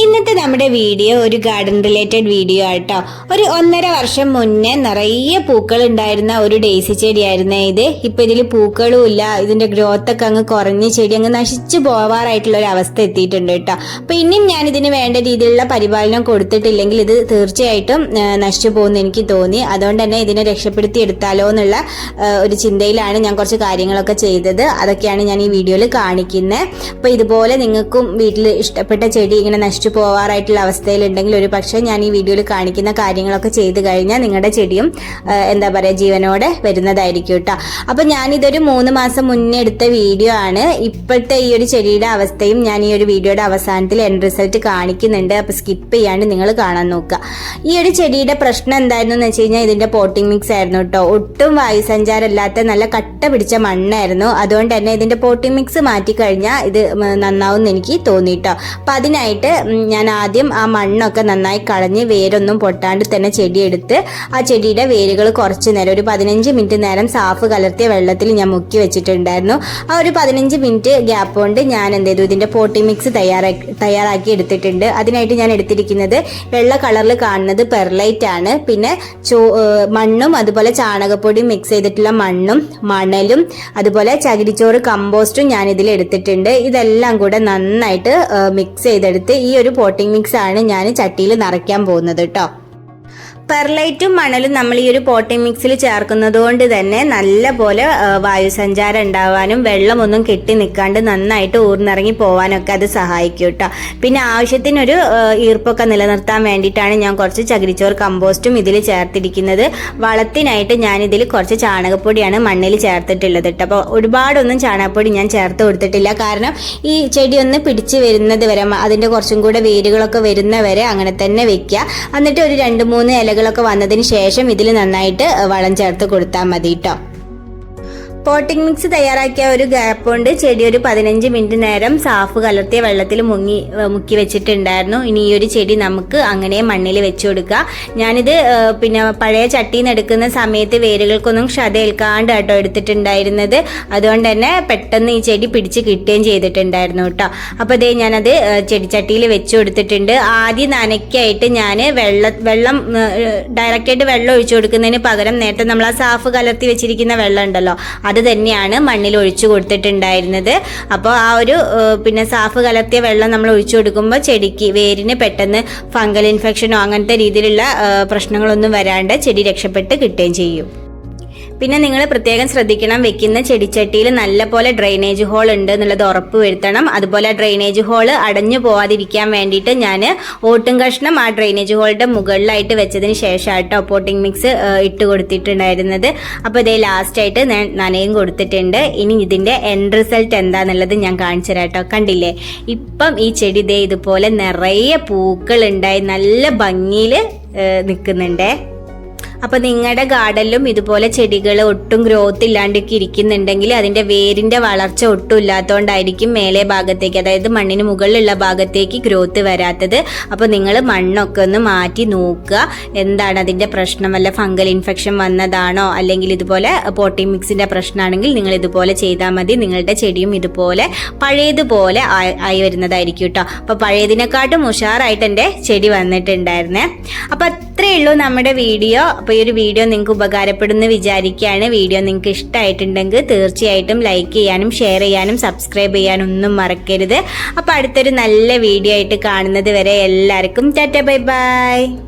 ഇന്നത്തെ നമ്മുടെ വീഡിയോ ഒരു ഗാർഡൻ റിലേറ്റഡ് വീഡിയോ ആട്ടോ. ഒരു ഒന്നര വർഷം മുന്നേ നിറയെ പൂക്കൾ ഉണ്ടായിരുന്ന ഒരു ഡേസി ചെടിയായിരുന്നു ഇത്. ഇപ്പൊ ഇതിൽ പൂക്കളും ഇല്ല. ഇതിന്റെ ഗ്രോത്ത് ഒക്കെ അങ്ങ് കുറഞ്ഞ് ചെടി അങ്ങ് നശിച്ചു പോവാറായിട്ടുള്ള ഒരു അവസ്ഥ എത്തിയിട്ടുണ്ട് കേട്ടോ. അപ്പൊ ഇനിയും ഞാൻ ഇതിന് വേണ്ട രീതിയിലുള്ള പരിപാലനം കൊടുത്തിട്ടില്ലെങ്കിൽ ഇത് തീർച്ചയായിട്ടും നശിച്ചു പോകുമെന്ന് എനിക്ക് തോന്നി. അതുകൊണ്ട് തന്നെ ഇതിനെ രക്ഷപ്പെടുത്തി എടുത്താലോ എന്നുള്ള ഒരു ചിന്തയിലാണ് ഞാൻ കുറച്ച് കാര്യങ്ങളൊക്കെ ചെയ്തത്. അതൊക്കെയാണ് ഞാൻ ഈ വീഡിയോയിൽ കാണിക്കുന്നത് അപ്പൊ ഇതുപോലെ നിങ്ങൾക്കും വീട്ടിൽ ഇഷ്ടപ്പെട്ട ചെടി ഇങ്ങനെ നശിച്ചു പോവാറായിട്ടുള്ള അവസ്ഥയിലുണ്ടെങ്കിൽ ഒരു പക്ഷേ ഞാൻ ഈ വീഡിയോയിൽ കാണിക്കുന്ന കാര്യങ്ങളൊക്കെ ചെയ്ത് കഴിഞ്ഞാൽ നിങ്ങളുടെ ചെടിയും എന്താ പറയുക ജീവനോടെ വരുന്നതായിരിക്കും കേട്ടോ അപ്പം ഞാനിതൊരു മൂന്ന് മാസം മുന്നേ എടുത്ത വീഡിയോ ആണ്. ഇപ്പോഴത്തെ ഈ ഒരു ചെടിയുടെ അവസ്ഥയും ഞാൻ ഈ ഒരു വീഡിയോയുടെ അവസാനത്തിൽ എൻ റിസൾട്ട് കാണിക്കുന്നുണ്ട്. അപ്പോൾ സ്കിപ്പ് ചെയ്യാണ്ട് നിങ്ങൾ കാണാൻ നോക്കുക. ഈ ഒരു ചെടിയുടെ പ്രശ്നം എന്തായിരുന്നു എന്ന് വെച്ച് കഴിഞ്ഞാൽ ഇതിന്റെ പോട്ടിംഗ് മിക്സ് ആയിരുന്നു കേട്ടോ ഒട്ടും വായുസഞ്ചാരമില്ലാത്ത നല്ല കട്ട പിടിച്ച മണ്ണായിരുന്നു. അതുകൊണ്ട് തന്നെ ഇതിന്റെ പോട്ടിംഗ് മിക്സ് മാറ്റി കഴിഞ്ഞാൽ ഇത് നന്നാവും എന്ന് എനിക്ക് തോന്നി കേട്ടോ അപ്പം അതിനായിട്ട് ഞാൻ ആദ്യം ആ മണ്ണൊക്കെ നന്നായി കളഞ്ഞ് വേരൊന്നും പൊട്ടാണ്ട് തന്നെ ചെടിയെടുത്ത് ആ ചെടിയുടെ വേരുകൾ കുറച്ച് നേരം ഒരു പതിനഞ്ച് മിനിറ്റ് നേരം സാഫ് കലർത്തിയ വെള്ളത്തിൽ ഞാൻ മുക്കി വെച്ചിട്ടുണ്ടായിരുന്നു. ആ ഒരു പതിനഞ്ച് മിനിറ്റ് ഗ്യാപ്പ് കൊണ്ട് ഞാൻ എന്ത് ചെയ്തു? ഇതിന്റെ പോട്ടി മിക്സ് തയ്യാറാക്കി തയ്യാറാക്കി എടുത്തിട്ടുണ്ട്. അതിനായിട്ട് ഞാൻ എടുത്തിരിക്കുന്നത് വെള്ള കളറിൽ കാണുന്നത് പെർലൈറ്റ് ആണ്. പിന്നെ ചോ മണ്ണും അതുപോലെ ചാണകപ്പൊടിയും മിക്സ് ചെയ്തിട്ടുള്ള മണ്ണും മണലും അതുപോലെ ചകിരിച്ചോറ് കമ്പോസ്റ്റും ഞാൻ ഇതിൽ എടുത്തിട്ടുണ്ട്. ഇതെല്ലാം കൂടെ നന്നായിട്ട് മിക്സ് ചെയ്തെടുത്ത് ഈ ഒരു പോട്ടിംഗ് മിക്സ് ആണ് ഞാൻ ചട്ടിയിൽ നിറയ്ക്കാൻ പോകുന്നത് കേട്ടോ പെർലൈറ്റും മണലും നമ്മൾ ഈ ഒരു പോട്ടിംഗ് മിക്സിൽ ചേർക്കുന്നത് കൊണ്ട് തന്നെ നല്ല പോലെ വായുസഞ്ചാരം ഉണ്ടാവാനും വെള്ളമൊന്നും കെട്ടി നിൽക്കാണ്ട് നന്നായിട്ട് ഊർന്നിറങ്ങി പോകാനൊക്കെ അത് സഹായിക്കും കേട്ടോ പിന്നെ ആവശ്യത്തിനൊരു ഈർപ്പൊക്കെ നിലനിർത്താൻ വേണ്ടിയിട്ടാണ് ഞാൻ കുറച്ച് ചകിരിച്ചോർ കമ്പോസ്റ്റും ഇതിൽ ചേർത്തിരിക്കുന്നത്. വളത്തിനായിട്ട് ഞാൻ ഇതിൽ കുറച്ച് ചാണകപ്പൊടിയാണ് മണ്ണിൽ ചേർത്തിട്ടുള്ളത് കേട്ടോ അപ്പോൾ ഒരുപാടൊന്നും ചാണകപ്പൊടി ഞാൻ ചേർത്ത് കൊടുത്തിട്ടില്ല. കാരണം ഈ ചെടി ഒന്ന് പിടിച്ച് വരുന്നത് വരെ അതിന്റെ കുറച്ചും കൂടെ വേരുകളൊക്കെ വരുന്ന വരെ അങ്ങനെ തന്നെ വെക്കുക എന്നിട്ട് ഒരു രണ്ട് മൂന്ന് ഇലകളൊക്കെ വന്നതിന് ശേഷം ഇതിൽ നന്നായിട്ട് വളം ചേർത്ത് കൊടുത്താൽ മതി കേട്ടോ പോട്ടിംഗ് മിക്സ് തയ്യാറാക്കിയ ഒരു ഗ്യാപ്പ് കൊണ്ട് ചെടി ഒരു പതിനഞ്ച് മിനിറ്റ് നേരം സാഫ് കലർത്തിയ വെള്ളത്തിൽ മുങ്ങി മുക്കി വെച്ചിട്ടുണ്ടായിരുന്നു. ഇനി ഈ ഒരു ചെടി നമുക്ക് അങ്ങനെ മണ്ണിൽ വെച്ചു കൊടുക്കുക ഞാനിത് പിന്നെ പഴയ ചട്ടിയിൽ നിന്ന് എടുക്കുന്ന സമയത്ത് വേരുകൾക്കൊന്നും ക്ഷത ഏൽക്കാണ്ട് കേട്ടോ എടുത്തിട്ടുണ്ടായിരുന്നത്. അതുകൊണ്ട് തന്നെ പെട്ടെന്ന് ഈ ചെടി പിടിച്ച് കിട്ടുകയും ചെയ്തിട്ടുണ്ടായിരുന്നു കേട്ടോ. അപ്പോൾ ഇതേ ഞാനത് ചെടിച്ചട്ടിയിൽ വെച്ച് കൊടുത്തിട്ടുണ്ട്. ആദ്യം നനയ്ക്കായിട്ട് ഞാൻ വെള്ള വെള്ളം ഡയറക്റ്റായിട്ട് വെള്ളം ഒഴിച്ചു കൊടുക്കുന്നതിന് പകരം നേരത്തെ നമ്മൾ ആ സാഫ് കലർത്തി വെച്ചിരിക്കുന്ന വെള്ളം ഉണ്ടല്ലോ അത് തന്നെയാണ് മണ്ണിൽ ഒഴിച്ചു കൊടുത്തിട്ടുണ്ടായിരുന്നത്. അപ്പോൾ ആ ഒരു പിന്നെ സാഫ് കലർത്തിയ വെള്ളം നമ്മൾ ഒഴിച്ചു കൊടുക്കുമ്പോൾ ചെടിക്ക് വേരിന് പെട്ടെന്ന് ഫംഗൽ ഇൻഫെക്ഷനോ അങ്ങനത്തെ രീതിയിലുള്ള പ്രശ്നങ്ങളൊന്നും വരാണ്ട് ചെടി രക്ഷപ്പെട്ട് കിട്ടുകയും ചെയ്യും. പിന്നെ നിങ്ങൾ പ്രത്യേകം ശ്രദ്ധിക്കണം വെക്കുന്ന ചെടിച്ചട്ടിയിൽ നല്ല പോലെ ഡ്രെയിനേജ് ഹോൾ ഉണ്ട് എന്നുള്ളത് ഉറപ്പ് വരുത്തണം. അതുപോലെ ഡ്രെയിനേജ് ഹോൾ അടഞ്ഞു പോവാതിരിക്കാൻ വേണ്ടിയിട്ട് ഞാൻ ഓട്ടും കഷ്ണം ആ ഡ്രെയിനേജ് ഹോളിന്റെ മുകളിലായിട്ട് വെച്ചതിന് ശേഷം കേട്ടോ പോട്ടിംഗ് മിക്സ് ഇട്ട് കൊടുത്തിട്ടുണ്ടായിരുന്നത്. അപ്പോൾ ഇതേ ലാസ്റ്റ് ആയിട്ട് ഞാൻ നനയും കൊടുത്തിട്ടുണ്ട്. ഇനി ഇതിന്റെ എൻഡ് റിസൾട്ട് എന്താന്നുള്ളത് ഞാൻ കാണിച്ചു തരാട്ടോ. കണ്ടില്ലേ? ഇപ്പം ഈ ചെടി ഇതേ ഇതുപോലെ നിറയെ പൂക്കൾ ഉണ്ടായി നല്ല ഭംഗിയിൽ നിൽക്കുന്നുണ്ടേ. അപ്പൊ നിങ്ങളുടെ ഗാർഡനിലും ഇതുപോലെ ചെടികൾ ഒട്ടും ഗ്രോത്ത് ഇല്ലാണ്ടൊക്കെ ഇരിക്കുന്നുണ്ടെങ്കിൽ അതിന്റെ വേരിന്റെ വളർച്ച ഒട്ടും ഇല്ലാത്തതുകൊണ്ടായിരിക്കും മേലെ ഭാഗത്തേക്ക് അതായത് മണ്ണിന് മുകളിലുള്ള ഭാഗത്തേക്ക് ഗ്രോത്ത് വരാത്തത്. അപ്പൊ നിങ്ങൾ മണ്ണൊക്കെ ഒന്ന് മാറ്റി നോക്കുക. എന്താണ് അതിന്റെ പ്രശ്നം? വല്ല ഫംഗൽ ഇൻഫെക്ഷൻ വന്നതാണോ? അല്ലെങ്കിൽ ഇതുപോലെ പോട്ടിംഗ് മിക്സിന്റെ പ്രശ്നമാണെങ്കിൽ നിങ്ങൾ ഇതുപോലെ ചെയ്താൽ മതി. നിങ്ങളുടെ ചെടിയും ഇതുപോലെ പഴയതുപോലെ ആയി- വരുന്നതായിരിക്കും കേട്ടോ അപ്പൊ പഴയതിനെക്കാട്ടും ഉഷാറായിട്ട് എന്റെ ചെടി വന്നിട്ടുണ്ടായിരുന്നേ. അപ്പൊ അത്രേ ഉള്ളൂ നമ്മുടെ വീഡിയോ. ഒരു വീഡിയോ നിങ്ങൾക്ക് ഉപകാരപ്പെടുമെന്ന് വിചാരിക്കുകയാണ്. വീഡിയോ നിങ്ങൾക്ക് ഇഷ്ടമായിട്ടുണ്ടെങ്കിൽ തീർച്ചയായിട്ടും ലൈക്ക് ചെയ്യാനും ഷെയർ ചെയ്യാനും സബ്സ്ക്രൈബ് ചെയ്യാനും ഒന്നും മറക്കരുത്. അപ്പോൾ അടുത്തൊരു നല്ല വീഡിയോ ആയിട്ട് കാണുന്നത് വരെ എല്ലാവർക്കും ടാറ്റ ബൈ ബൈ